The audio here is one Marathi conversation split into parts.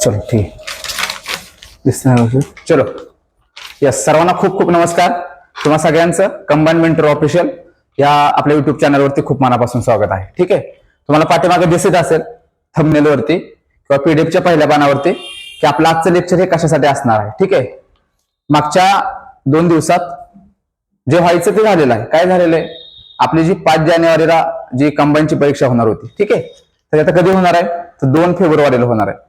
चलो ठीक चलो. यस सर्वांना खूप खूप नमस्कार. तुम्हा सगळ्यांचं कंबाईन मेंटर ऑफिशियल या आपल्या युट्यूब चॅनलवरती खूप मनापासून स्वागत आहे. ठीक आहे? तुम्हाला पाठीमागे दिसत असेल thumbnail वरती किंवा पीडीएफच्या पहिल्या पानावरती की आपलं आजचं लेक्चर हे कशासाठी असणार आहे. ठीक आहे? मागच्या दोन दिवसात जे व्हायचं ते झालेलं आहे. काय झालेलं आहे? आपली जी पाच जानेवारीला जी कंबाईनची परीक्षा होणार होती. ठीक आहे? तर आता कधी होणार आहे? तर दोन फेब्रुवारीला होणार आहे.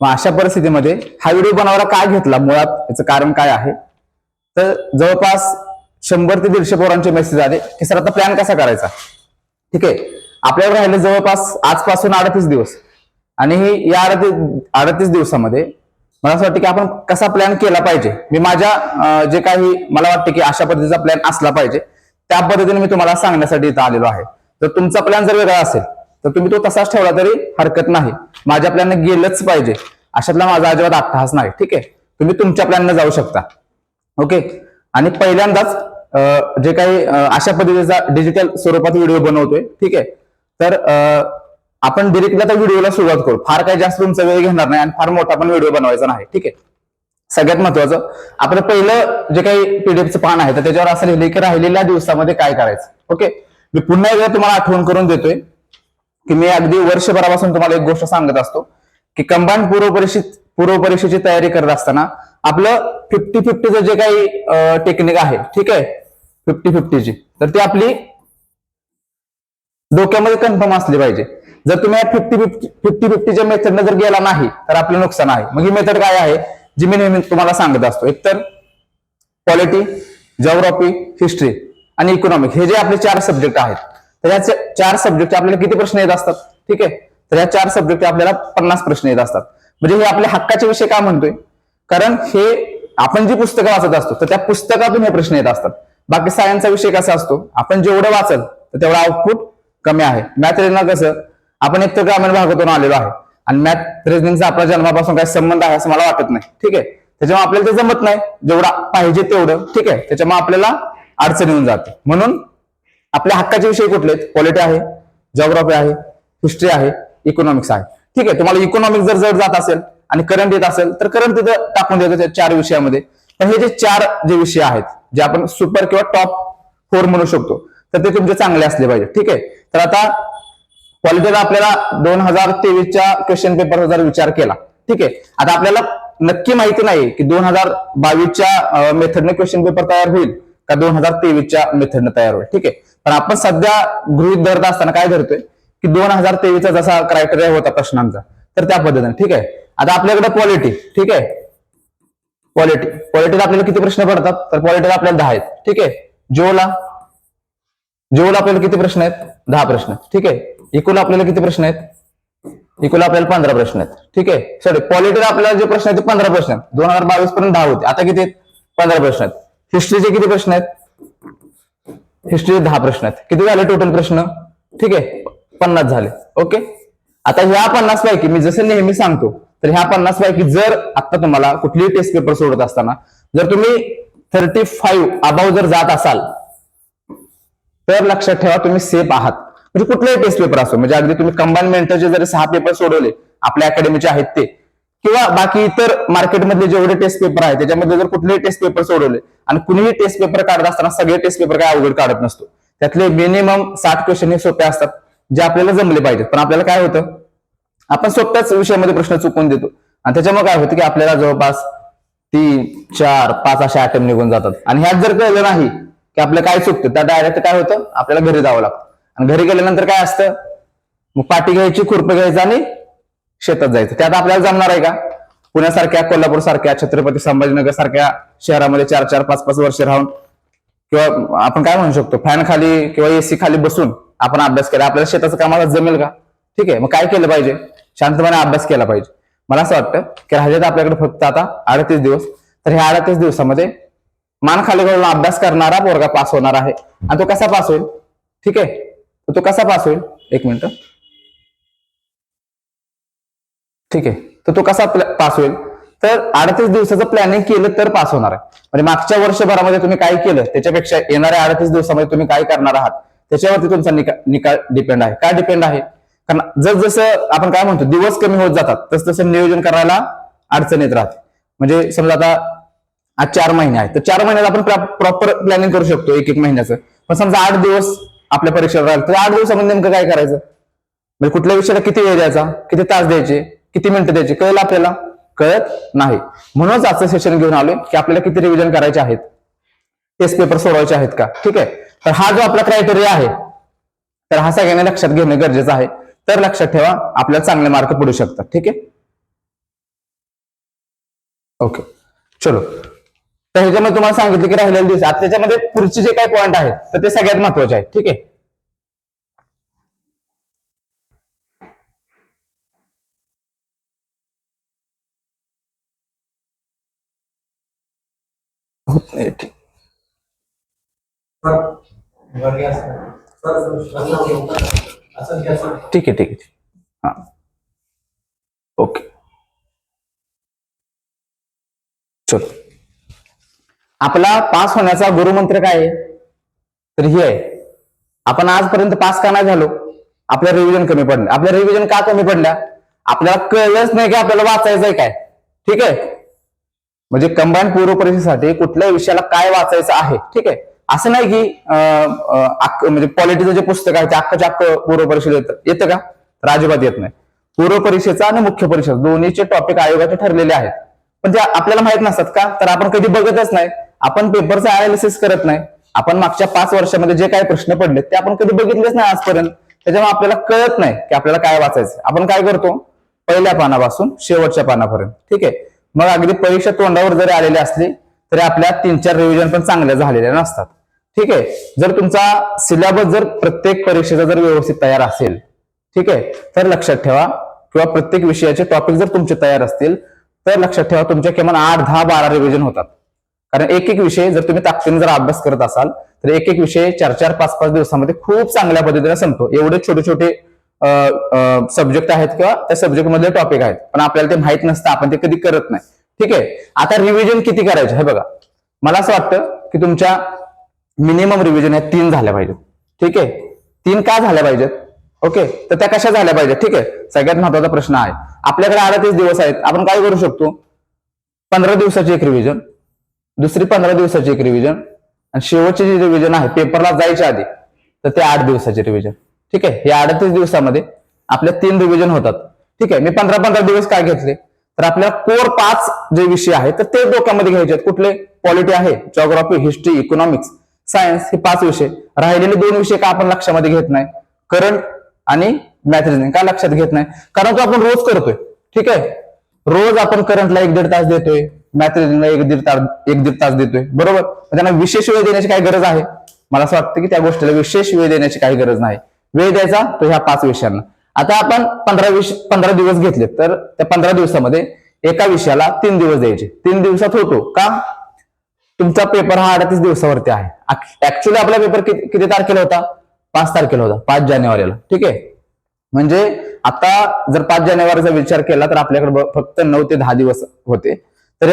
मग अशा परिस्थितीमध्ये हा व्हिडिओ बनवायला काय घेतला? मुळात याचं कारण काय आहे? तर जवळपास शंभर ते दीडशे पोरांचे मेसेज आले की सर आता प्लॅन कसा करायचा? ठीक आहे? आपल्यावर राहिले जवळपास आजपासून अडतीस दिवस. आणि ही या अडतीस अडतीस दिवसामध्ये मला असं वाटतं की आपण कसा प्लॅन केला पाहिजे? मी माझ्या जे काही मला वाटतं की अशा पद्धतीचा प्लॅन असला पाहिजे त्या पद्धतीने मी तुम्हाला सांगण्यासाठी इथं आलेलो आहे. तर तुमचा प्लॅन जर वेगळा असेल तर तुम्ही तो तसाच ठेवला तरी हरकत नाही. माझ्या प्लॅनने गेलंच पाहिजे. अशातला माझा अजिबात अट्टहास नाही. ठीक आहे? तुम्ही तुमच्या प्लॅनने जाऊ शकता. ओके? आणि पहिल्यांदाच जे काही अशा पद्धतीचा डिजिटल स्वरूपात व्हिडिओ बनवतोय. ठीक आहे? तर आपण डिरेक्टली आता व्हिडिओला सुरुवात करू. फार काही जास्त तुमचा वेळ घेणार नाही आणि फार मोठा पण व्हिडिओ बनवायचा नाही. ठीक आहे? सगळ्यात महत्वाचं आपलं पहिलं जे काही पीडीएफचं पान आहे तर त्याच्यावर असं लिहिलं की राहिलेल्या दिवसामध्ये काय करायचं. ओके? मी पुन्हा एकदा तुम्हाला आठवण करून देतोय की मी अगदी वर्षभरापासून तुम्हाला एक गोष्ट सांगत असतो. की कंबाईंड पूर्व परीक्षित पूर्व परीक्षेची तयारी करत असताना आपलं फिफ्टी फिफ्टीचं जे काही टेक्निक आहे ठीक आहे? फिफ्टी फिफ्टीची तर ती आपली डोक्यामध्ये कन्फर्म असली पाहिजे. जर तुम्ही फिफ्टी फिफ्टी फिफ्टी फिफ्टीच्या मेथडने जर गेला नाही तर आपलं नुकसान आहे. मग ही मेथड काय आहे? जी मी नेहमी तुम्हाला सांगत असतो. एकतर पॉलिटी जॉग्राफी हिस्ट्री आणि इकॉनॉमिक हे जे आपले चार सब्जेक्ट आहेत तर या चार सब्जेक्ट आपल्याला किती प्रश्न येत असतात? ठीक आहे? तर या चार सब्जेक्ट आपल्याला पन्नास प्रश्न येत असतात. म्हणजे हे आपल्या हक्काचे विषय का म्हणतोय? कारण हे आपण जी पुस्तकं वाचत असतो तर त्या पुस्तकातून हे प्रश्न येत असतात. बाकी सायन्सचा विषय कसा असतो? आपण जेवढं वाचल तर तेवढं आउटपुट कमी आहे. मॅथ रिजनल कसं? आपण एक तर ग्रामीण भागातून आलेलो आहे. आणि मॅथ रिजनिंगचा आपल्या जन्मापासून काही संबंध आहे असं मला वाटत नाही. ठीक आहे? त्याच्यामुळे आपल्याला ते जमत नाही. जेवढा पाहिजे तेवढं. ठीक आहे? त्याच्यामुळे आपल्याला अडचण येऊन जाते. म्हणून आपल्या हक्काचे विषय कुठले आहेत? पॉलिटी आहे जॉग्राफी आहे हिस्ट्री आहे. इकॉनॉमिक्स आहे. ठीक आहे तुम्हाला इकॉनॉमिक्स जर जड जात असेल आणि करंट येत असेल तर करंट तिथं टाकून द्यायचं चार विषयामध्ये. तर हे जे चार जे विषय आहेत जे आपण सुपर किंवा टॉप फोर म्हणू शकतो तर ते तुमचे चांगले असले पाहिजे. ठीक आहे तर आता पॉलिटिकल आपल्याला दोन हजार तेवीसच्या क्वेश्चन पेपरचा जर विचार केला ठीक आहे आता आपल्याला नक्की माहिती नाही की दोन हजार बावीसच्या मेथडने क्वेश्चन पेपर तयार होईल का दोन हजार तेवीसच्या मेथडने तयार होईल. ठीक आहे पण आपण सध्या गृहित धरत असताना काय धरतोय? की दोन हजार तेवीसचा जसा क्रायटेरिया होता प्रश्नांचा तर त्या पद्धतीने ठीक आहे? आता आपल्याकडे पॉलिटी ठीक आहे? पॉलिटी पॉलिटीला आपल्याला किती प्रश्न पडतात? तर पॉलिटीला आपल्याला दहा आहेत ठीक आहे? जिओला जिओला आपल्याला किती प्रश्न आहेत? दहा प्रश्न ठीक आहे? इकोला आपल्याला किती प्रश्न आहेत? इकोला आपल्याला पंधरा प्रश्न आहेत ठीक आहे? सॉरी पॉलिटीला आपल्याला जे प्रश्न आहेत ते पंधरा प्रश्न आहेत. दोन हजार बावीस पर्यंत दहा होते. आता किती आहेत? पंधरा प्रश्न आहेत. हिस्ट्रीचे किती प्रश्न आहेत? हिस्ट्रीचे दहा प्रश्न आहेत. किती झाले टोटल प्रश्न? ठीक आहे? पन्नास झाले. ओके? आता ह्या पन्नास पैकी मी जसं नेहमी सांगतो तर ह्या पन्नास पैकी जर आता तुम्हाला कुठलीही टेस्ट पेपर सोडत असताना जर तुम्ही थर्टी फाईव्ह अबाव जर जात असाल तर लक्षात ठेवा तुम्ही सेफ आहात. म्हणजे कुठलाही टेस्ट पेपर असो म्हणजे अगदी तुम्ही कंबाईन मेंटरचे जरी सहा पेपर सोडवले आपल्या अकॅडमीचे आहेत ते किंवा बाकी इतर मार्केटमधले जेवढे टेस्ट पेपर आहेत त्याच्यामध्ये जर कुठलेही टेस्ट पेपर सोडवले आणि कुणीही टेस्ट पेपर काढत असताना सगळे टेस्ट पेपर काय अवघड काढत नसतो. त्यातले मिनिमम साठ क्वेश्चन हे सोपे असतात. जे आपल्याला जमले पाहिजेत. पण आपल्याला काय होतं? आपण सोप्याच विषयामध्ये प्रश्न चुकवून देतो. आणि त्याच्यामुळे काय होतं की आपल्याला जवळपास तीन चार पाच असे अटेम्प निघून जातात. आणि ह्यात जर कळलं नाही की आपलं काय चुकतं त्या डायरेक्ट काय होतं? आपल्याला घरी जावं लागतं. आणि घरी गेल्यानंतर काय असतं? मग पाठी घ्यायची खुरपं घ्यायचं आणि शेतात जायचं. त्यात आपल्याला जमणार आहे का? पुण्यासारख्या कोल्हापूर सारख्या छत्रपती संभाजीनगर सारख्या शहरामध्ये चार चार पाच पाच वर्ष राहून किंवा आपण काय म्हणू शकतो? फॅन खाली किंवा एसी खाली बसून आपण अभ्यास केला. आपल्याला शेताचं कामाला जमेल का? ठीक आहे. मग काय केलं पाहिजे? शांतपणे अभ्यास केला पाहिजे. मला असं वाटतं की राहिलेत आपल्याकडे फक्त आता अडतीस दिवस. तर ह्या अडतीस दिवसामध्ये मान खाली करून अभ्यास करणारा पोरगा पास होणार आहे. आणि तो कसा पास होईल? ठीक आहे. तो कसा पास होईल? एक मिनिट. ठीक आहे. तर तो कसा पास होईल? तर अडतीस दिवसाचं प्लॅनिंग केलं तर पास होणार आहे. म्हणजे मागच्या वर्षभरामध्ये तुम्ही काय केलं? त्याच्यापेक्षा येणाऱ्या अडतीस दिवसामध्ये तुम्ही काय करणार आहात? त्याच्यावरती तुमचा निका- निकाल डिपेंड आहे. काय डिपेंड आहे? कारण जसजसं आपण काय म्हणतो दिवस कमी होत जातात तस तसं नियोजन करायला अडचण येत राहते. म्हणजे समजा आता आज चार महिने आहेत तर चार महिन्यात आपण प्रॉपर प्लॅनिंग करू शकतो एक एक महिन्याचं. पण समजा आठ दिवस आपल्या परीक्षेवर राहिलं तर आठ दिवसामध्ये नेमकं काय करायचं? म्हणजे कुठल्या विषयाला किती वेळ द्यायचा? किती तास द्यायचे? किती मिनिटं द्यायचे? कळलं आपल्याला? कळत नाही. म्हणूनच आजचं सेशन घेऊन आलोय की आपल्याला किती रिव्हिजन करायचे आहेत? टेस्ट पेपर सोडवायचे आहेत का? ठीक आहे? तर हा जो आपला क्रायटेरिया आहे तर हा सगळ्यांना लक्षात घेणं गरजेचं आहे. तर लक्षात ठेवा आपल्याला चांगले मार्क पडू शकतात ठीक आहे? ओके चलो. तर ह्याच्यामध्ये तुम्हाला सांगितलं की राहिलेले दिवस आता त्याच्यामध्ये पुढचे जे काही पॉईंट आहेत तर ते सगळ्यात महत्त्वाचे आहेत ठीक आहे? होत नाही ठीक ठीक आहे ठीक आहे. हा. ओके. चल. आपला पास होण्याचा गुरुमंत्र काय आहे? तर हे आहे. आपण आजपर्यंत पास का नाही झालो? आपल्या रिव्हिजन कमी पडलं. आपल्या रिव्हिजन का कमी पडल्या आपल्याला कळलंच नाही की आपल्याला वाचायचंय काय. ठीक आहे? म्हणजे कंबाईन पूर्व परीक्षेसाठी कुठल्याही विषयाला काय वाचायचं आहे? ठीक आहे? असं नाही की अं, म्हणजे पॉलिटिचं जे पुस्तक आहे ते अख्खच्या अख्ख पूर्व परिषद येतं येतं का? तर अजिबात येत नाही. पूर्व परीक्षेचा आणि मुख्य परीक्षा दोन्हीचे टॉपिक आयोगाचे ठरलेले आहेत. पण ते आपल्याला माहीत नसतात का? तर आपण कधी बघतच नाही. आपण पेपरचं अनालिसिस करत नाही. आपण मागच्या पाच वर्षामध्ये जे काही प्रश्न पडले ते आपण कधी बघितलेच नाही आजपर्यंत. त्याच्यामुळे आपल्याला कळत नाही की आपल्याला काय वाचायचं आपण काय करतो? पहिल्या पानापासून शेवटच्या पानापर्यंत. ठीक आहे? मग अगदी परीक्षा तोंडावर जरी आलेली असली तरी आपल्या तीन चार रिव्हिजन पण चांगल्या झालेल्या नसतात. ठीक आहे? जर तुमचा सिलेबस जर प्रत्येक परीक्षेचा जर व्यवस्थित तयार असेल ठीक आहे? तर लक्षात ठेवा. किंवा प्रत्येक विषयाचे टॉपिक जर तुमचे तयार असतील तर लक्षात ठेवा तुमच्या किमान आठ दहा बारा रिव्हिजन होतात. कारण एक एक विषय जर तुम्ही ताकदीने जर अभ्यास करत असाल तर एक एक विषय चार चार पाच पाच दिवसामध्ये खूप चांगल्या पद्धतीने संपतो. एवढे छोटे छोटे सब्जेक्ट आहेत किंवा त्या सब्जेक्ट मधले टॉपिक आहेत. पण आपल्याला ते माहीत नसतं आपण ते कधी करत नाही. ठीक आहे? आता रिव्हिजन किती करायचे? हे बघा. मला असं वाटतं की तुमच्या मिनिमम रिव्हिजन या तीन झाल्या पाहिजेत. ठीक आहे? तीन का झाल्या पाहिजेत? ओके? तर त्या कशा झाल्या पाहिजेत? ठीक आहे? सगळ्यात महत्त्वाचा प्रश्न आहे. आपल्याकडे अडतीस दिवस आहेत. आपण काय करू शकतो? पंधरा दिवसाची एक रिव्हिजन दुसरी पंधरा दिवसाची एक रिव्हिजन आणि शेवटची जी रिव्हिजन आहे पेपरला जायच्या आधी तर ते आठ दिवसाची रिव्हिजन ठीक आहे? या अडतीस दिवसामध्ये आपल्या तीन रिव्हिजन होतात. ठीक आहे? मी पंधरा पंधरा दिवस काय घेतले? तर आपल्या कोर पाच जे विषय आहेत तर ते डोक्यामध्ये घ्यायचे आहेत. कुठले? पॉलिटी आहे. जॉग्राफी हिस्ट्री इकॉनॉमिक्स सायन्स हे पाच विषय. राहिलेले दोन विषय का आपण लक्षामध्ये घेत नाही? करंट आणि मॅथ रिजनिंग का लक्षात घेत नाही? कारण तो आपण रोज करतोय. ठीक आहे? रोज आपण करंटला एक दीड तास देतोय. मॅथ रिजनिंगला एक दीड तास एक दीड तास देतोय. बरोबर? त्यांना विशेष वेळ देण्याची काय गरज आहे? मला असं वाटतं की त्या गोष्टीला विशेष वेळ देण्याची काही गरज नाही. वेळ द्यायचा तो ह्या पाच विषयांना. आता आपण पंधरा विष पंधरा दिवस घेतले तर त्या पंधरा दिवसामध्ये एका विषयाला तीन दिवस द्यायचे. तीन दिवसात होतो. का? तुमचा पेपर हा अडतीस दिवसावरती आहे. ऍक्च्युली आपला पेपर किती किती तारखेला होता? पाच तारखेला होता पाच जानेवारीला. ठीक आहे? म्हणजे आता जर पाच जानेवारीचा विचार केला तर आपल्याकडे फक्त नऊ ते दहा दिवस होते. तर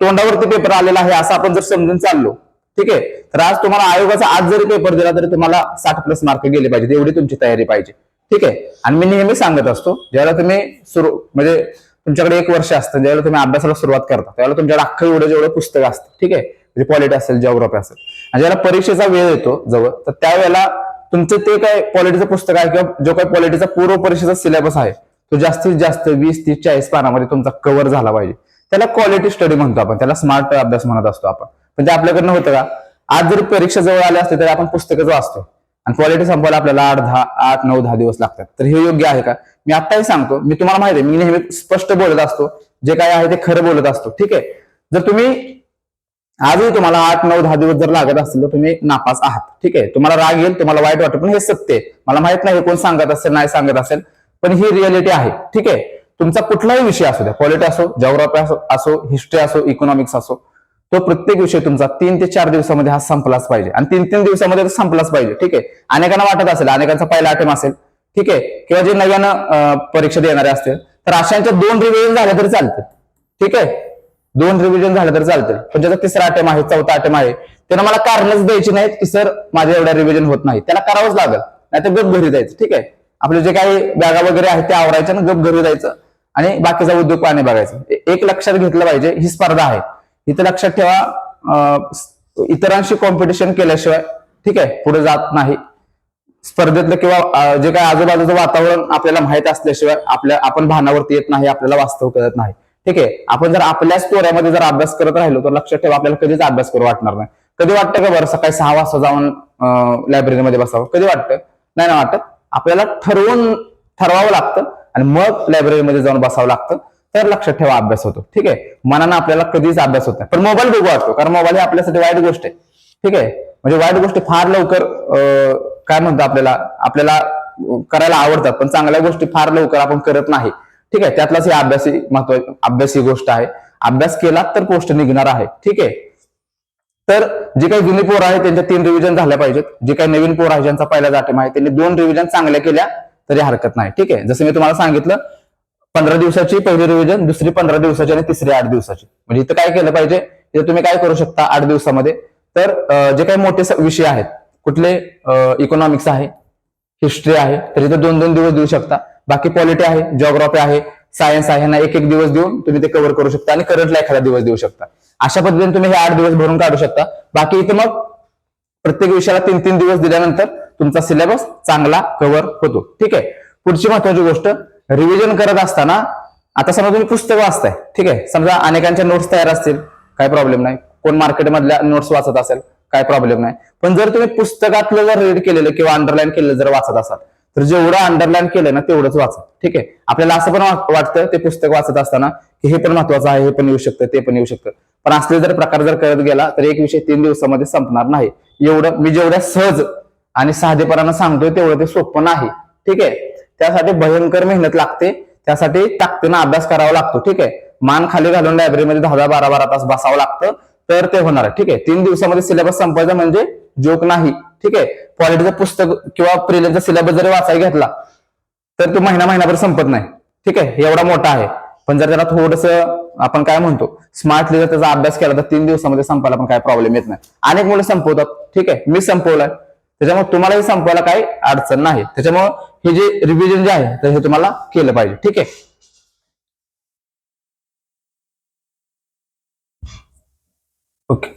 तोंडावरती पेपर आलेला आहे असं आपण जर समजून चाललो. ठीक आहे? तर आज तुम्हाला आयोगाचा आज जरी पेपर दिला तरी तुम्हाला साठ प्लस मार्क गेले पाहिजे एवढी तुमची तयारी पाहिजे. ठीक आहे? आणि मी नेहमी सांगत असतो ज्यावेळेला तुम्ही सुरू म्हणजे तुमच्याकडे एक वर्ष असतं ज्यावेळेला तुम्ही अभ्यासाला सुरुवात करता त्यावेळेला तुमच्याकडे अख्खं एवढं जेवढं पुस्तक असतं ठीक आहे? म्हणजे पॉलिटी असेल जिओग्राफी असेल. आणि ज्याला परीक्षेचा वेळ येतो जवळ तर त्यावेळेला तुमचं ते काय पॉलिटीचं पुस्तक आहे किंवा जो काही पॉलिटीचा पूर्व परीक्षेचा सिलेबस आहे तो जास्तीत जास्त वीस तीस चाळीस पानामध्ये तुमचा कव्हर झाला पाहिजे. त्याला क्वालिटी स्टडी म्हणतो आपण त्याला स्मार्ट अभ्यास म्हणत असतो आपण. पण ते आपल्याकडनं होतं का? आज जरी परीक्षा जवळ आली असते तरी आपण पुस्तकच वाचतो आणि क्वालिटी संपवायला आपल्याला आठ दहा आठ नऊ दहा दिवस लागतात. तर हे योग्य आहे का? मी आत्ताही सांगतो मी तुम्हाला माहिती आहे मी नेहमी स्पष्ट बोलत असतो जे काय आहे ते खरं बोलत असतो ठीक आहे? जर तुम्ही आजही तुम्हाला आठ नऊ दहा दिवस जर लागत असतील तर तुम्ही नापास आहात ठीक आहे? तुम्हाला राग येईल तुम्हाला वाईट वाटत पण हे सत्य आहे. मला माहीत नाही हे कोण सांगत असेल नाही सांगत असेल पण ही रियालिटी आहे ठीक आहे? तुमचा कुठलाही विषय असू द्या पॉलिटी असो जॉग्राफी असो असो हिस्ट्री असो इकॉनॉमिक्स असो तो प्रत्येक विषय तुमचा तीन ते चार दिवसामध्ये हा संपलाच पाहिजे. आणि तीन तीन दिवसामध्ये संपलाच पाहिजे ठीक आहे? अनेकांना वाटत असेल अनेकांचा पहिला अटेम असेल ठीक आहे? किंवा जे नव्यानं परीक्षा देणारे असतील तर अशांच्या दोन रिव्हिजन झाल्या तरी चालते ठीक आहे? दोन रिव्हिजन झालं तर चालतील. पण ज्याचा तिसरा अटेम आहे चौथा अटेम आहे त्यांना मला कारणच द्यायची नाहीत की सर माझ्या एवढ्या रिव्हिजन होत नाही. त्याला करावंच लागेल. नाही तर गप घरी जायचं. ठीक आहे? आपले जे काही बॅगा वगैरे आहेत ते आवरायच्या आणि गप घरी जायचं. आणि बाकीचा उद्योग पाणी बघायचं. एक लक्षात घेतलं पाहिजे ही स्पर्धा आहे. इथं लक्षात ठेवा इतरांशी कॉम्पिटिशन केल्याशिवाय ठीक आहे पुढे जात नाही. स्पर्धेतलं किंवा जे काय आजूबाजूचं वातावरण आपल्याला माहीत असल्याशिवाय आपल्या आपण भानावरती येत नाही आपल्याला वास्तव कळत नाही. ठीक आहे? आपण जर आपल्याच तोऱ्यामध्ये जर अभ्यास करत राहिलो तर लक्षात ठेवा आपल्याला कधीच अभ्यास करू वाटणार नाही. कधी वाटतं का बरं सकाळी सहा वाजता जाऊन लायब्ररीमध्ये बसावं? कधी वाटतं? नाही ना वाटत. आपल्याला ठरवून ठरवावं लागतं आणि मग लायब्ररीमध्ये जाऊन बसावं लागतं. तर लक्षात ठेवा अभ्यास होतो. ठीक आहे? मनानं आपल्याला कधीच अभ्यास होत नाही. पण मोबाईल बघू वाटतो कारण मोबाईल ही आपल्यासाठी वाईट गोष्ट आहे. ठीक आहे? म्हणजे वाईट गोष्टी फार लवकर अं, काय म्हणतो आपल्याला? आपल्याला करायला आवडतात पण चांगल्या गोष्टी फार लवकर आपण करत नाही. ठीक आहे? त्यातलाच ही अभ्यासी महत्त्व अभ्यास ही गोष्ट आहे. अभ्यास केला तर पोस्ट निघणार आहे. ठीक आहे? तर जे काही जुनी पोर आहे त्यांच्या तीन रिव्हिजन झाल्या पाहिजेत. जे काही नवीन पोर आहे ज्यांचा पहिला जाटेम आहे त्यांनी दोन रिव्हिजन चांगल्या केल्या तरी हरकत नाही. ठीक आहे? जसं मी तुम्हाला सांगितलं पंधरा दिवसाची पहिली रिव्हिजन दुसरी पंधरा दिवसाची आणि तिसरी आठ दिवसाची. म्हणजे इथं काय केलं पाहिजे? इथं तुम्ही काय करू शकता आठ दिवसामध्ये? तर जे काही मोठे विषय आहेत कुठले इकॉनॉमिक्स आहे हिस्ट्री आहे तर इथं दोन दोन दिवस देऊ शकता. बाकी पॉलिटी आहे जॉग्राफी आहे सायन्स आहे ना एक एक दिवस देऊन तुम्ही ते कव्हर करू शकता आणि करंटला एखादा दिवस देऊ शकता. अशा पद्धतीने तुम्ही हे आठ दिवस भरून काढू शकता. बाकी इथं मग प्रत्येक विषयाला तीन तीन दिवस दिल्यानंतर तुमचा सिलेबस चांगला कव्हर होतो. ठीक आहे? पुढची महत्वाची गोष्ट रिव्हिजन करत असताना आता समजा तुम्ही पुस्तक वाचताय ठीक आहे? समजा अनेकांच्या नोट्स तयार असतील काही प्रॉब्लेम नाही. कोण मार्केटमधल्या नोट्स वाचत असेल काय प्रॉब्लेम नाही. पण जर तुम्ही पुस्तकातलं जर रीड केलेलं किंवा अंडरलाईन केलेलं जर वाचत असाल तर जेवढं अंडरलाईन केलं ना तेवढंच वाचा. ठीक आहे? आपल्याला असं पण वाटतं ते पुस्तक वाचत असताना की हे पण महत्वाचं आहे हे पण येऊ शकतं ते पण येऊ शकतं. पण असले जर प्रकार जर करत गेला तर एक विषय तीन दिवसामध्ये संपणार नाही. एवढं मी जेवढ्या सहज आणि साधेपणानं सांगतोय तेवढं ते सोपं नाही. ठीक आहे? त्यासाठी भयंकर मेहनत लागते. त्यासाठी ताकदीनं अभ्यास करावा लागतो. ठीक आहे? मान खाली घालून लायब्ररीमध्ये दहा दहा बारा बारा तास बसावं लागतं. तर ते होणार. ठीक आहे? तीन दिवसामध्ये सिलेबस संपायचा म्हणजे जोक नाही. ठीक आहे? पॉलिटीचं पुस्तक किंवा प्रिलिमचा सिलेबस जरी वाचायला घेतला तर तो महिना महिनाभर संपत नाही. ठीक आहे? एवढा मोठा आहे. पण जर त्याला थोडस आपण काय म्हणतो स्मार्टली जर त्याचा अभ्यास केला तर तीन दिवसामध्ये संपायला पण काय प्रॉब्लेम येत नाही. अनेक मुलं संपवतात. ठीक आहे? मी संपवलाय. त्याच्यामुळे तुम्हालाही संपवायला काही अडचण नाही. त्याच्यामुळे हे जे रिव्हिजन जे आहे तर हे तुम्हाला केलं पाहिजे. ठीक आहे ओके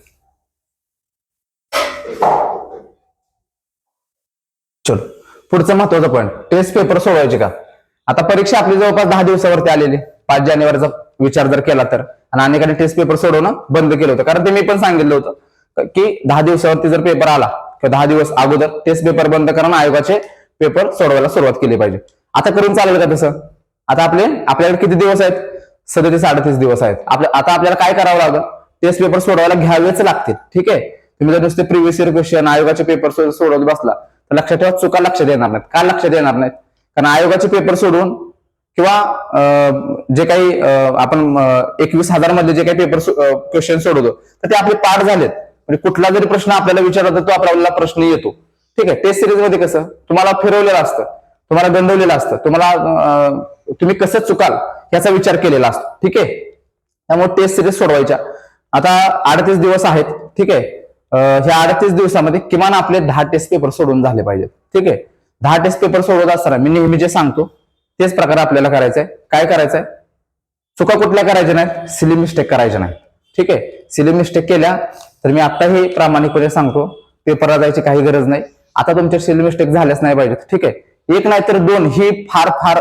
चलो पुढचं महत्वाचं पॉईंट टेस्ट पेपर सोडवायचे का? आता परीक्षा आपली जवळपास दहा दिवसावरती आलेली. पाच जानेवारीचा विचार जर केला तर. आणि अनेकांनी टेस्ट पेपर सोडवणं बंद केलं होतं. कारण ते मी पण सांगितलं होतं की दहा दिवसावरती जर पेपर आला किंवा दहा दिवस अगोदर टेस्ट पेपर बंद करून आयोगाचे पेपर सोडवायला सुरुवात केली पाहिजे. आता करून चालेल का तसं? आता आपले आपल्याकडे किती दिवस आहेत? सध्या ते साडेतीस दिवस आहेत. आपल्या आता आपल्याला काय करावं लागेल? टेस्ट पेपर सोडवायला घ्यावेच लागतील. ठीक आहे? तुम्ही जर नुसते प्रिव्हियस इयर क्वेश्चन आयोगाचे पेपर सोडवत बसला तर लक्षात ठेवा चुका लक्षात येणार नाहीत. का लक्षात येणार नाहीत? कारण आयोगाचे पेपर सोडून किंवा जे काही आपण एकवीस हजारमध्ये जे काही पेपर क्वेश्चन सोडवतो तर ते आपले पाठ झालेत. म्हणजे कुठला जरी प्रश्न आपल्याला विचारला तर तो आपल्याला प्रश्न येतो. ठीक आहे टेस्ट सिरीजमध्ये कसं? तुम्हाला फिरवलेलं असतं. तुम्हाला गंडवलेलं असतं. तुम्हाला तुम्ही कसं चुकाल याचा विचार केलेला असतो. ठीक आहे? त्यामुळे टेस्ट सिरीज सोडवायच्या. आता अडतीस दिवस आहेत. ठीक आहे? ह्या अडतीस दिवसामध्ये किमान आपले दहा टेस्ट पेपर सोडून झाले पाहिजेत. ठीक आहे? दहा टेस्ट पेपर सोडवत असताना मी नेहमी जे सांगतो तेच प्रकार आपल्याला करायचंय. काय करायचंय? चुका कुठल्या करायच्या नाहीत? सिली मिस्टेक करायच्या नाहीत. ठीक आहे? सिली मिस्टेक केल्या तर मी आत्ताही प्रामाणिकपणे सांगतो. पेपरला जायची काही गरज नाही. आता तुमच्या सिली मिस्टेक झाल्याच नाही पाहिजेत. ठीक आहे? एक नाही तर दोन ही फार फार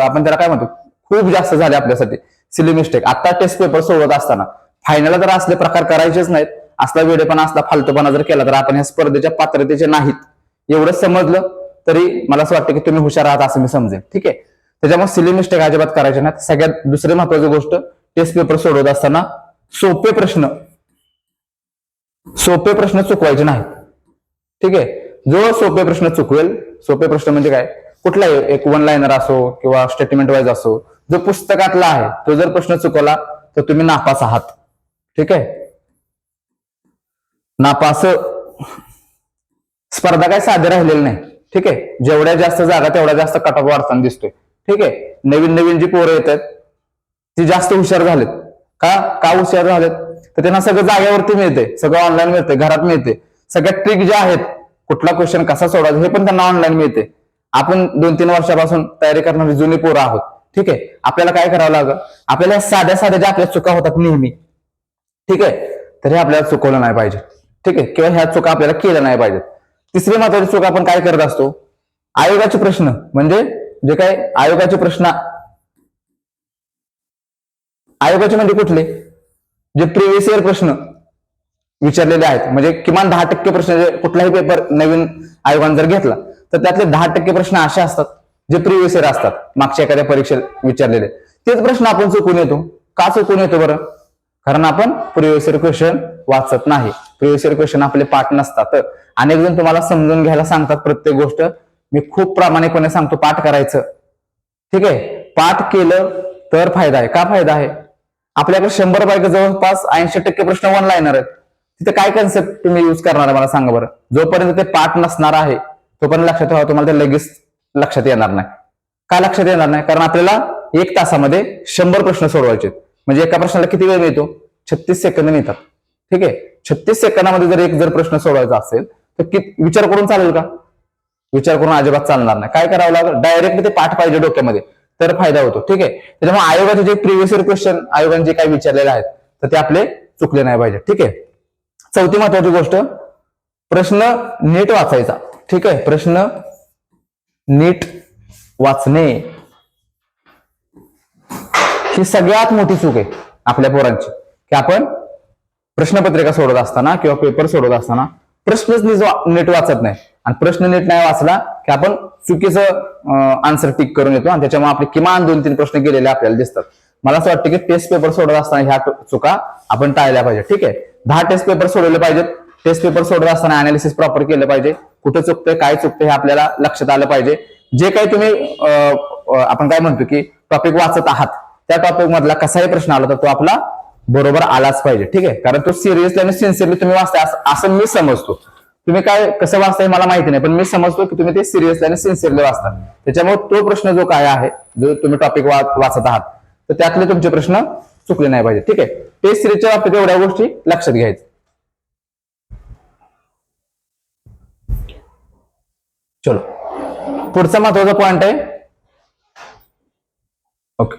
आपण त्याला काय म्हणतो? खूप जास्त झाले आपल्यासाठी. सिली मिस्टेक आता टेस्ट पेपर सोडवत असताना. फायनल जर असले प्रकार करायचेच नाहीत असला वेळेपणा असला फालतूपणा जर केला तर आपण ह्या स्पर्धेच्या पात्रतेचे नाहीत. एवढं समजलं तरी मला असं वाटतं की तुम्ही हुशार आहात असं मी समजेल ठीक आहे? त्याच्यामुळे सिली मिस्टेक अजिबात करायचे नाहीत. सगळ्यात दुसरी महत्वाची गोष्ट टेस्ट पेपर सोडवत असताना सोपे प्रश्न सोपे प्रश्न चुकवायचे नाहीत. ठीक आहे? जो सोपे प्रश्न चुकवेल सोपे प्रश्न म्हणजे काय? कुठलाही एक वन लाईनर असो किंवा स्टेटमेंट वाईज असो जो पुस्तकातला आहे तो जर प्रश्न चुकवला तर तुम्ही नापास आहात. ठीक आहे? नापास स्पर्धा काय साधी राहिलेली नाही. ठीक आहे? जेवढ्या जास्त जागा तेवढ्या जास्त कट वाढताना दिसतोय. ठीक आहे? नवीन नवीन जी पोरं येत आहेत ती जास्त हुशार झालेत. का? का हुशार झालेत? तर त्यांना सगळं जागेवरती मिळते सगळं ऑनलाईन मिळते घरात मिळते सगळ्या ट्रिक ज्या आहेत कुठला क्वेश्चन कसा सोडायचा हे पण त्यांना ऑनलाईन मिळते आपण दोन तीन वर्षापासून तयारी करणारी जुनी पोरं आहोत. ठीक आहे? आपल्याला काय करावं लागेल? आपल्याला साध्या साध्या ज्या आपल्या चुका होतात नेहमी. ठीक आहे? तर हे आपल्याला चुकवलं नाही पाहिजे. ठीक आहे? किंवा ह्या चुका आपल्याला केल्या नाही पाहिजेत. तिसरी महत्वाची चूक आपण काय करत असतो? आयोगाचे प्रश्न म्हणजे जे काय आयोगाचे प्रश्न आयोगाचे म्हणजे कुठले? जे प्रिव्हियस इयर प्रश्न विचारलेले आहेत. म्हणजे किमान दहा टक्के प्रश्न जे कुठलाही पेपर नवीन आयोगाने जर घेतला तर त्यातले दहा टक्के प्रश्न असे असतात जे प्रिव्हियस इयर असतात. मागच्या एखाद्या परीक्षेत विचारलेले. तेच प्रश्न आपण चुकून येतो. का चुकून येतो बरं? कारण आपण प्रिव्हियस इयर क्वेश्चन वाचत नाही. प्रिव्हियस क्वेश्चन आपले पाठ नसतात. अनेक जण तुम्हाला समजून घ्यायला सांगतात प्रत्येक गोष्ट. मी खूप प्रामाणिकपणे सांगतो पाठ करायचं. ठीक आहे? पाठ केलं तर फायदा आहे. का फायदा आहे? आपल्याकडे शंभर पैकी जवळपास ऐंशी टक्के प्रश्न वन लायनर आहेत. तिथे काय कन्सेप्ट तुम्ही युज करणार आहे मला सांगा बरं? जोपर्यंत ते पाठ नसणार आहे तोपर्यंत लक्षात ठेवा तुम्हाला ते लगेच लक्षात येणार नाही. का लक्षात येणार नाही? कारण आपल्याला एक तासामध्ये शंभर प्रश्न सोडवायचे म्हणजे एका प्रश्नाला किती वेळ मिळतो? छत्तीस सेकंद मिळतात. ठीक आहे? छत्तीस सेकंदामध्ये जर एक जर प्रश्न सोडवायचा असेल तर किती विचार करून चालेल का? विचार करून अजिबात चालणार नाही. काय करावं लागेल? डायरेक्ट ते पाठ पाहिजे डोक्यामध्ये. तर फायदा होतो. ठीक आहे? त्याच्यामुळे आयोगाचे जे प्रिव्हियस इयर क्वेश्चन आयोगाने जे काही विचारलेले आहेत तर ते आपले चुकले नाही पाहिजे ठीक आहे? चौथी महत्वाची गोष्ट प्रश्न नीट वाचायचा. ठीक आहे? प्रश्न नीट वाचणे. ही सगळ्यात मोठी चूक आहे आपल्या पोरांची. की आपण प्रश्नपत्रिका सोडत असताना किंवा पेपर सोडत असताना प्रश्नच नीट वाचत नाही. आणि प्रश्न नीट नाही वाचला की आपण चुकीचं आन्सर टिक करून येतो आणि त्याच्यामुळे आपले किमान दोन तीन प्रश्न गेलेले आपल्याला दिसतात. मला असं वाटतं की टेस्ट पेपर सोडत असताना ह्या चुका आपण टाळल्या पाहिजे ठीक आहे? दहा टेस्ट पेपर सोडवले पाहिजेत. टेस्ट पेपर सोडत असताना अनालिसिस प्रॉपर केलं पाहिजे. कुठं चुकतंय काय चुकतंय हे आपल्याला लक्षात आलं पाहिजे. जे काही तुम्ही आपण काय म्हणतो की टॉपिक वाचत आहात त्या टॉपिक मधला कसाही प्रश्न आला तर तो आपला बरोबर आलाच पाहिजे. ठीक आहे? कारण तो सिरियसली आणि सिन्सिअरली तुम्ही वाचताय असं- मी समजतो. तुम्ही काय कसं वाचताय मला माहिती नाही पण मी समजतो की तुम्ही ते सिरियसली आणि सिन्सिअरली वाचता. त्याच्यामुळे तो प्रश्न जो काय आहे जो तुम्ही टॉपिक वाचत आहात तर त्यातले तुमचे प्रश्न चुकले नाही पाहिजे. ठीक आहे? टेस्ट सिरीजच्या बाबतीत एवढ्या गोष्टी लक्षात घ्यायचं. चलो. पुढचा महत्त्वाचा पॉइंट आहे. ओके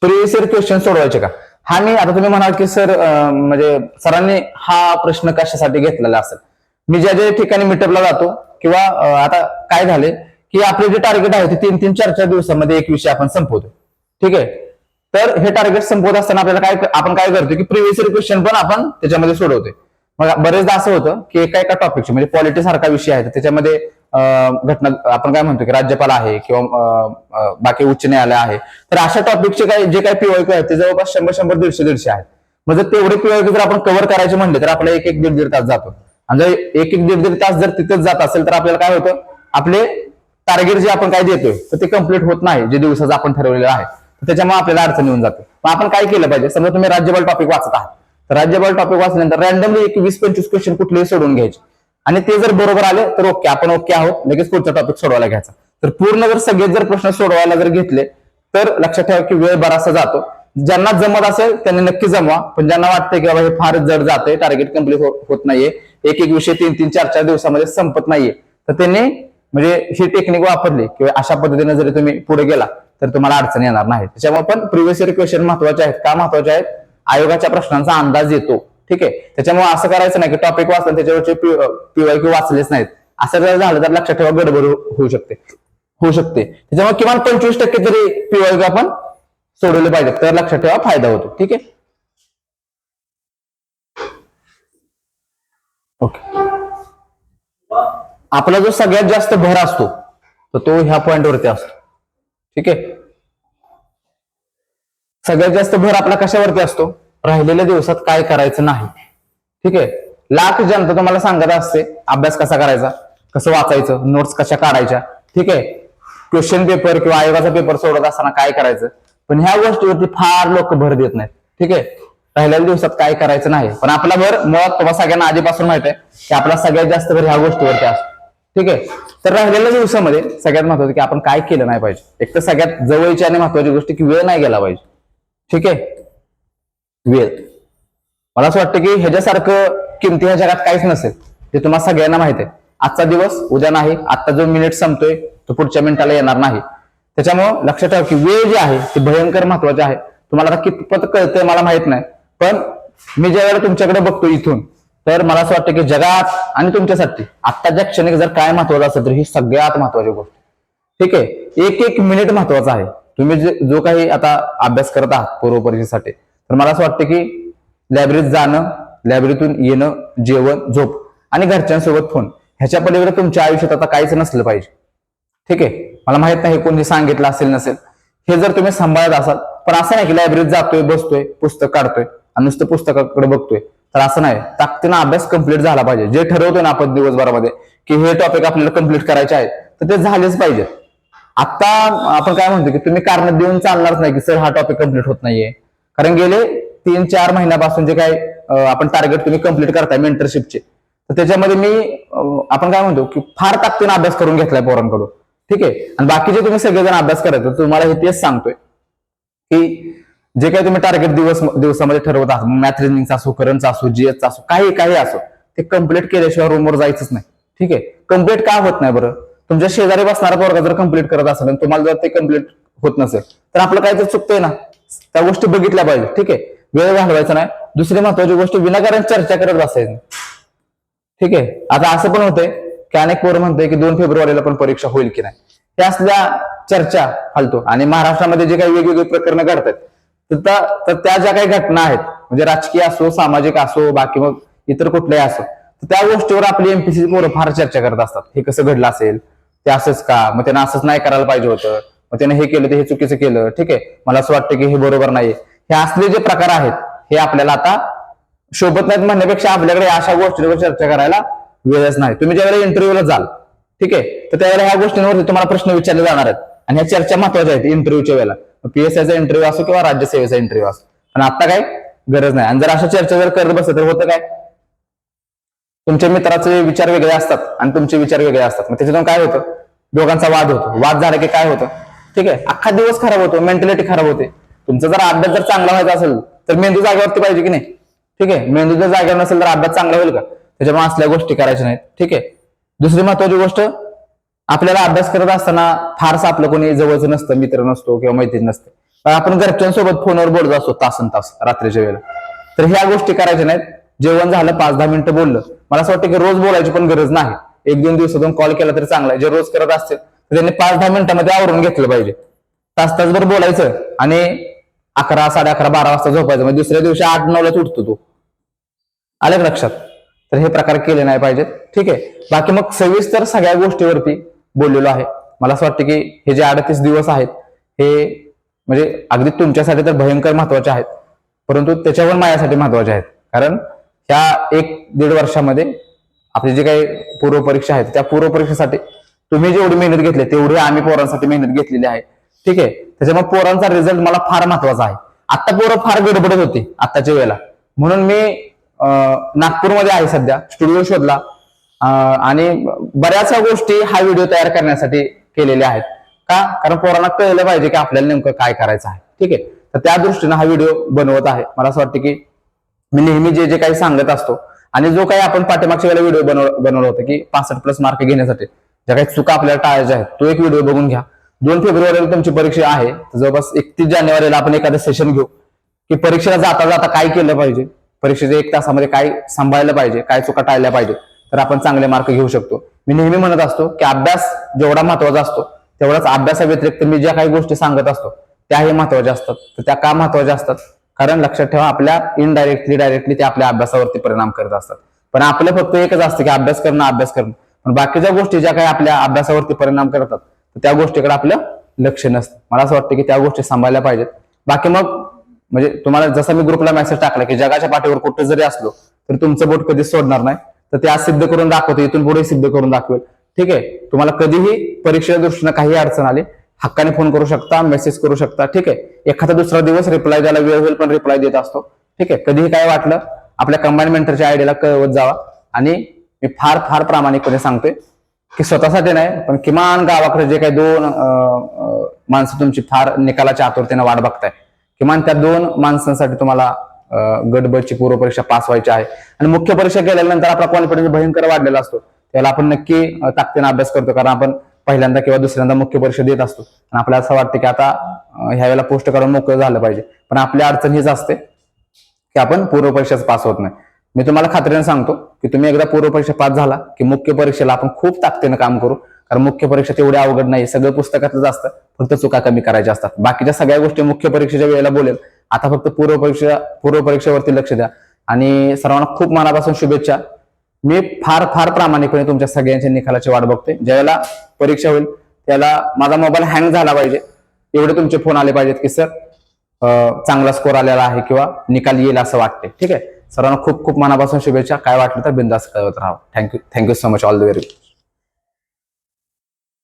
प्रिव्हियस इयर क्वेश्चन सोडवायचे का? हा मी आता तुम्ही म्हणाल की सर म्हणजे सरांनी हा प्रश्न कशासाठी घेतलेला असेल? मी ज्या ज्या ठिकाणी मीटअपला जातो किंवा आता काय झाले की आपले जे टार्गेट आहे ते तीन तीन चार चार दिवसामध्ये एक विषय आपण संपवतो ठीक आहे? तर हे टार्गेट संपवत असताना आपल्याला काय आपण काय करतो की प्रिव्हियस क्वेश्चन पण आपण त्याच्यामध्ये सोडवतोय. मग बरेचदा असं होतं की एका एका टॉपिकचे म्हणजे पॉलिटी सारखा विषय आहे तर त्याच्यामध्ये घटना आपण काय म्हणतो की राज्यपाल आहे किंवा अं, बाकी उच्च न्यायालय आहे तर अशा टॉपिकचे काही जे काही पीओक्यू आहेत ते जवळपास शंभर शंभर दीडशे दीडशे आहेत. मग जर तेवढे पीओक्यू जर आपण कव्हर करायचे म्हणले तर आपल्याला एक एक दीड दीड तास जातो. आणि जर एक एक दीड दीड तास जर तिथेच जात असेल तर आपल्याला काय होतं? आपले टार्गेट जे आपण काय देतोय तर ते कंप्लीट होत नाही जे दिवसाचं आपण ठरवलेलं आहे. त्याच्यामुळे आपल्याला अडचण येऊन जाते. मग आपण काय केलं पाहिजे? समजा तुम्ही राज्यपाल टॉपिक वाचत आहात. तर राज्यपाल टॉपिक वाचल्यानंतर रॅन्डमली एक वीस पंचवीस क्वेश्चन कुठलेही सोडून घ्यायचे. आणि ते जर बरोबर आले तर ओके आपण ओके आहोत. लगेच पुढचा टॉपिक सोडवायला घ्यायचा. तर पूर्ण जर सगळे जर प्रश्न सोडवायला जर घेतले तर लक्षात ठेवा की वेळ बराचसा जातो. ज्यांना जमत असेल त्यांनी नक्की जमवा. पण ज्यांना वाटतंय की बाबा हे फार जड जाते टार्गेट कंप्लीट होत नाहीये. एक एक विषय तीन तीन चार चार दिवसामध्ये संपत नाहीये. तर त्यांनी म्हणजे ही टेक्निक वापरली किंवा अशा पद्धतीने जरी तुम्ही पुढे गेला तर तुम्हाला अडचण येणार नाही. त्याच्यामुळे पण प्रिव्हियस इयर क्वेश्चन महत्त्वाचे आहेत. का महत्त्वाचे आहेत? आयोगाच्या प्रश्नांचा अंदाज येतो. ठीक आहे? त्याच्यामुळे असं करायचं नाही की टॉपिक वाचलं त्याच्यावरचे पीवाय क्यू वाचलेच नाहीत. असं जर झालं तर लक्षात ठेवा गडबड हो-, होऊ शकते. होऊ शकते. त्याच्यामुळे किमान पंचवीस टक्के तरी पीवाय आपण सोडवले पाहिजे तर लक्षात ठेवा फायदा होतो. ठीक आहे? ओके. आपला जो सगळ्यात जास्त भर असतो तर तो ह्या पॉइंट वरती असतो. ठीक आहे? सगळ्यात जास्त भर आपला कशावरती असतो? राहिलेल्या दिवसात काय करायचं नाही. ठीक आहे? लाख जनता तुम्हाला सांगत असते अभ्यास कसा करायचा? कसं वाचायचं? नोट्स कशा काढायच्या? ठीक आहे? क्वेश्चन पेपर किंवा आयोगाचा पेपर सोडत असताना काय करायचं? पण ह्या गोष्टीवरती फार लोक भर देत नाहीत. ठीक आहे? राहिलेल्या दिवसात काय करायचं नाही. पण आपला भर मुळात तुम्हाला सगळ्यांना आधीपासून माहीत आहे की आपला सगळ्यात जास्त भर ह्या गोष्टीवरती असतो. ठीक आहे? तर राहिलेल्या दिवसामध्ये सगळ्यात महत्वाचं की आपण काय केलं नाही पाहिजे. एक तर सगळ्यात जवळची आणि महत्वाची गोष्ट की वेळ नाही गेला पाहिजे. ठीक आहे? वेळ. मला असं वाटतं की ह्याच्यासारखं किमती ह्या जगात काहीच नसेल. ते तुम्हाला सगळ्यांना माहीत आहे. आजचा दिवस उद्या नाही. आजचा जो मिनिट संपतोय तो पुढच्या मिनिटाला येणार नाही. त्याच्यामुळं लक्षात ठेवा की वेळ जी आहे ती भयंकर महत्वाची आहे. तुम्हाला आता कितपत कळतंय मला माहीत नाही. पण मी ज्या वेळेला तुमच्याकडे बघतो इथून तर मला असं वाटतं की जगात आणि तुमच्यासाठी आत्ताच्या क्षणिक जर काय महत्वाचं असेल तर ही सगळ्यात महत्वाची गोष्ट. ठीक आहे? एक एक मिनिट महत्त्वाचा आहे. तुम्ही जे जो काही आता अभ्यास करत आहात पूर्व परीक्षेसाठी तर मला असं वाटतं की लायब्ररीत जाणं लायब्ररीतून येणं जेवण झोप आणि घरच्यांसोबत फोन ह्याच्या पलीकडे तुमच्या आयुष्यात आता काहीच नसलं पाहिजे. ठीक आहे? मला माहीत नाही हे कोणी सांगितलं असेल नसेल. हे जर तुम्ही सांभाळत असाल पण असं नाही की लायब्ररीत जातोय बसतोय पुस्तक काढतोय आणि नुसतं पुस्तकाकडे बघतोय. तर असं नाही. ताकदीनं अभ्यास कंप्लीट झाला पाहिजे. जे ठरवतोय ना आपण दिवसभरामध्ये की हे टॉपिक आपल्याला कंप्लीट करायचे आहेत तर ते झालेच पाहिजे. आता आपण काय म्हणतो की तुम्ही कारण देऊन चालणारच नाही की सर हा टॉपिक कंप्लीट होत नाहीये. कारण गेले तीन चार महिन्यापासून जे काय आपण टार्गेट तुम्ही कंप्लीट करताय मेंटरशिपचे तर त्याच्यामध्ये मी आपण काय म्हणतो की फार ताकदीनं अभ्यास करून घेतलाय पोरांकडून. ठीक आहे? आणि बाकीचे तुम्ही सगळेजण अभ्यास करायचं तुम्हाला हे तेच सांगतोय की जे काही तुम्ही टार्गेट दिवस दिवसामध्ये ठरवत आहात मॅथ रिजनिंगचा असो करंटचा असो जीएसचा असो काही काही असो ते कंप्लीट केल्याशिवाय रूमवर जायचंच नाही. ठीक आहे? कंप्लीट का होत नाही बरं? तुमच्या शेजारी बसणारा पोरगा जर कंप्लीट करत असेल आणि तुम्हाला जर ते कंप्लीट होत नसेल तर आपलं काय तर चुकतंय ना. त्या गोष्टी बघितल्या पाहिजे ठीक आहे? वेळ घालवायचा नाही. दुसरी महत्वाची गोष्ट विनाकारण चर्चा करत बसायची. ठीक आहे? आता असं पण होतंय की अनेक पोरं म्हणतोय की दोन फेब्रुवारीला पण परीक्षा होईल की नाही. त्या असल्या चर्चा फालतो. आणि महाराष्ट्रामध्ये जे काही वेगवेगळी प्रकरण घडतात तर त्या- तर त्या ज्या काही घटना आहेत म्हणजे राजकीय असो सामाजिक असो बाकी मग इतर कुठल्याही असो तर त्या गोष्टीवर आपली एमपीसी पोरं फार चर्चा करत असतात. हे कसं घडलं असेल? ते असंच का? मग त्यांना असंच नाही करायला पाहिजे होतं. मग त्याने हे केलं ते हे चुकीचं केलं. ठीक आहे? मला असं वाटतं की हे बरोबर नाही हे असले जे प्रकार आहेत हे आपल्याला आता शोभत नाहीत म्हणण्यापेक्षा आपल्याकडे अशा गोष्टींवर चर्चा करायला वेळच नाही. तुम्ही ज्यावेळेला इंटरव्ह्यूला जाल ठीक आहे? तर त्यावेळेला ह्या गोष्टींवरती तुम्हाला प्रश्न विचारले जाणार आहेत. आणि ह्या चर्चा महत्त्वाच्या आहेत इंटरव्ह्यूच्या वेळेला. पीएसआयचा इंटरव्ह्यू असो किंवा राज्यसेवेचा इंटरव्ह्यू असो. पण आता काय गरज नाही. आणि जर अशा चर्चा जर करत बसत तर होतं काय? तुमच्या मित्राचे विचार वेगळे असतात आणि तुमचे विचार वेगळे असतात. मग त्याच्यातून काय होतं? दोघांचा वाद होतो. वाद झाला की काय होतं? ठीक आहे. अख्खा दिवस खराब होतो. मेंटॅलिटी खराब होते. तुमचा जर अभ्यास जर चांगला व्हायचा असेल तर मेंदू जागेवरती पाहिजे की नाही? ठीक आहे. मेंदू जर जागेवर नसेल तर अभ्यास चांगला होईल का? त्याच्यामुळे असल्या गोष्टी करायच्या नाहीत. ठीक आहे. दुसरी महत्वाची गोष्ट आपल्याला अभ्यास करत असताना फारसं आपलं कोणी जवळचं नसतं मित्र नसतो किंवा मैत्रीण नसते. पण आपण घरच्यांसोबत फोनवर बोलत असतो तासन तास रात्रीच्या वेळेला. तर ह्या गोष्टी करायच्या नाहीत. जेवण झालं पाच दहा मिनिटं बोललं. मला असं वाटतं की रोज बोलायची पण गरज नाही. एक दोन दिवसातून कॉल केला तरी चांगला आहे. जे रोज करत असतील तर त्यांनी पाच दहा मिनिटांमध्ये आवरून घेतलं पाहिजे. तास तासभर बोलायचं आणि अकरा साडे अकरा बारा वाजता झोपायचं. म्हणजे दुसऱ्या दिवशी आठ नऊला उठतो तो. आलं लक्षात? तर हे प्रकार केले नाही पाहिजेत. ठीक आहे. बाकी मग सविस्तर सगळ्या गोष्टीवरती बोललेलो आहे. मला असं वाटतं की हे जे अडतीस दिवस आहेत हे म्हणजे अगदी तुमच्यासाठी तर भयंकर महत्त्वाचे आहेत. परंतु त्याच्यावर माझ्यासाठी महत्त्वाचे आहेत. कारण ह्या एक दीड वर्षामध्ये आपली जे काही पूर्व परीक्षा आहेत त्या पूर्व परीक्षेसाठी तुम्ही जेवढी मेहनत घेतली तेवढी आम्ही पोरांसाठी मेहनत घेतलेली आहे. ठीक आहे? त्याच्यामुळे पोरांचा रिझल्ट मला फार महत्त्वाचा आहे. आता पोरं फार गडबडत होती आत्ताच्या वेळेला. म्हणून मी नागपूरमध्ये आहे सध्या स्टुडिओ शोधला. आणि बऱ्याचशा गोष्टी हा व्हिडिओ तयार करण्यासाठी केलेल्या आहेत. का? कारण पोरांना कळलं पाहिजे की आपल्याला नेमकं काय करायचं आहे. ठीक आहे? तर त्या दृष्टीनं हा व्हिडिओ बनवत आहे. मला असं वाटतं की मी नेहमी जे जे काही सांगत असतो आणि जो काही आपण पाठीमागच्या वेळेला व्हिडिओ बनव बनवला होता की पासष्ट प्लस मार्क घेण्यासाठी. ज्या काही चुका आपल्याला टाळायच्या आहेत तो एक व्हिडिओ बघून घ्या. दोन फेब्रुवारीला तुमची परीक्षा आहे. जवळपास एकतीस जानेवारीला आपण एखादं सेशन घेऊ. की परीक्षेला जाता जाता काय केलं पाहिजे? परीक्षेच्या एक तासामध्ये काय सांभाळलं पाहिजे? काय चुका टाळल्या पाहिजे तर आपण चांगले मार्क घेऊ शकतो. मी नेहमी म्हणत असतो की अभ्यास जेवढा महत्त्वाचा असतो तेवढाच अभ्यासाव्यतिरिक्त मी ज्या काही गोष्टी सांगत असतो त्याही महत्त्वाच्या असतात. तर त्या का महत्त्वाच्या असतात? कारण लक्षात ठेवा आपल्या इनडायरेक्टली डायरेक्टली ते आपल्या अभ्यासावरती परिणाम करत असतात. पण आपलं फक्त एकच असतं की अभ्यास करणं अभ्यास करणं. पण बाकीच्या गोष्टी ज्या काही आपल्या अभ्यासावरती परिणाम करतात तर त्या गोष्टीकडे आपलं लक्ष नसतं. मला असं वाटतं की त्या गोष्टी सांभाळल्या पाहिजेत. बाकी मग म्हणजे तुम्हाला जसा मी ग्रुपला मेसेज टाकला की जगाच्या पाठीवर कुठं जरी असलो तरी तुमचं बोट कधीच सोडणार नाही. तर ते आज सिद्ध करून दाखवतो इथून पुढे सिद्ध करून दाखवेल. ठीक आहे? तुम्हाला कधीही परीक्षेच्या दृष्टीनं काही अडचण आली हक्काने फोन करू शकता मेसेज करू शकता ठीक आहे? एखादा दुसरा दिवस रिप्लाय द्यायला वेळ होईल पण रिप्लाय देत असतो. ठीक आहे? कधीही काय वाटलं आपल्या कंबाईन मेंटरच्या आयडियाला कळवत जावा. आणि मी फार फार प्रामाणिकपणे सांगतोय की स्वतःसाठी नाही पण किमान गावाकडे जे काही दोन माणसं तुमची फार निकालाच्या आतुरतेने वाट बघताय किमान त्या दोन माणसांसाठी तुम्हाला गटबची पूर्व परीक्षा पास व्हायची आहे. आणि मुख्य परीक्षा केल्यानंतर आपला कॉन्फिडन्स भयंकर वाढलेला असतो. त्याला आपण नक्की अं, ताकदीने अभ्यास करतो कारण आपण पहिल्यांदा किंवा दुसऱ्यांदा मुख्य परीक्षा देत असतो. आणि आपल्याला असं वाटतं की आता ह्या वेळेला पोस्ट करून मोकळं झालं पाहिजे. पण आपली अडचण हीच असते की आपण पूर्व परीक्षाच पास होत नाही. मी तुम्हाला खात्रीने सांगतो की तुम्ही एकदा पूर्व परीक्षा पास झाला की मुख्य परीक्षेला आपण खूप ताकदीनं काम करू. कारण मुख्य परीक्षा तेवढी अवघड नाही सगळं पुस्तकातलंच असतं. फक्त चुका कमी करायच्या असतात. बाकीच्या सगळ्या गोष्टी मुख्य परीक्षेच्या वेळेला बोलेल. आता फक्त पूर्व परीक्षा पूर्व परीक्षेवरती लक्ष द्या. आणि सर्वांना खूप मनापासून शुभेच्छा. मी फार फार प्रामाणिकपणे तुमच्या सगळ्यांच्या निकालाची वाट बघते ज्यावेळेला परीक्षा होईल त्याला माझा मोबाईल हँग झाला पाहिजे. एवढे तुमचे फोन आले पाहिजेत की सर चांगला स्कोर आलेला आहे किंवा निकाल येईल असं वाटते ठीक आहे? सरांना खूप खूप मनापासून शुभेच्छा. काय वाटलं तर बिंदास कळवत राहा. Thank you thank you so much all the very